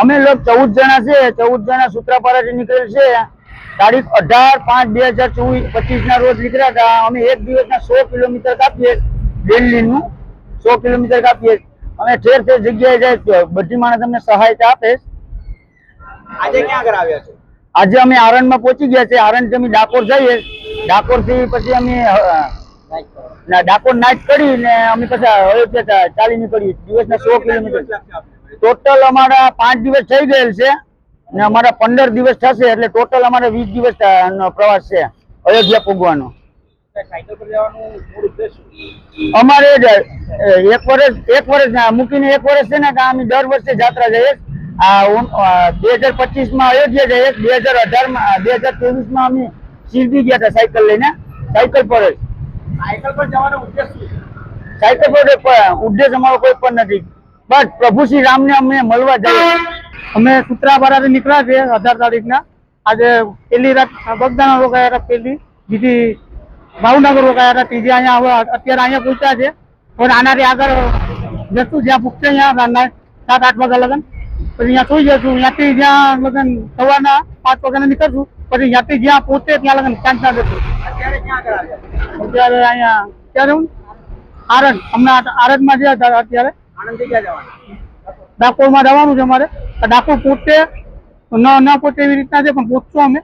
અમે લોક ચૌદ જણા છે ચૌદ જણા સૂત્રાપાડાથી નીકળેલ છે. તારીખ અઢાર પાંચ બે હજાર ચોવીસ પચીસ ના રોજ નીકળ્યા હતા. અમે એક દિવસના સો કિલોમીટર કાપીએ. દિલ્હીનું સો કિલોમીટર કાપીએ. અમે ઠેર ઠેર જગ્યાએ જાય બધી માણસ અમને સહાયતા આપે. આજે ક્યાં આગળ આવ્યા છે? આજે અમે આરણમાં પહોંચી ગયા છે આરણથી અમે ડાકોર જઈએ. ડાકોરથી પછી અમે ડાકોર નાઇટ કરી ને અમે પછી અયોધ્યા ચાલી નીકળીએ. દિવસના સો કિલોમીટર. ટોટલ અમારા પાંચ દિવસ થઈ ગયેલ છે ને અમારા પંદર દિવસ થશે એટલે ટોટલ અમારે વીસ દિવસ પ્રવાસ છે અયોધ્યા પૂગવાનો? અમારે એક વર્ષ એક વર્ષ મૂકીને એક વર્ષ છે ને કે અમે દર વર્ષે જાત્રા જઈએ. આ બે હજાર પચીસમાં અયોધ્યા જઈએ બે હજાર અઢારમાં બે હજાર ત્રેવીસમાં અમે શિરડી ગયા હતા સાયકલ લઈને. સાયકલ પર જ. સાયકલ પર જવાનો ઉદ્દેશ સાયકલ પર ઉદ્દેશ અમારો કોઈ પણ નથી. બસ પ્રભુ શ્રી રામને અમને મળવા જઈએ. અમે સૂત્રાપાડાથી નીકળ્યા છે અઢાર તારીખના. આજે પેલી રાત બગદાણા રોકાયા હતા પેલી બીજી ભાવનગર રોકાયા હતા ત્રીજી અહીંયા હવે અત્યારે અહીંયા પહોંચ્યા છે. પણ આનાથી આગળ જશું જ્યાં પૂછશે અહીંયા સાત આઠ વાગ્યા લગન. પછી અહીંયા સુઈ જશું ત્યાંથી જ્યાં લગન સવારના પાંચ વાગ્યાના નીકળશું. પછી ત્યાંથી જ્યાં પહોંચે ત્યાં લગન સાંજના જશું. અત્યારે અહીંયા ક્યારે હું આરંજ હમણાં આરંજમાં જ્યાં અત્યારે. ડાકોરમાં જવાનું છે અમારે. ડાકોર પોતે ન પોતે એવી રીતના છે પણ પોતશું અમે.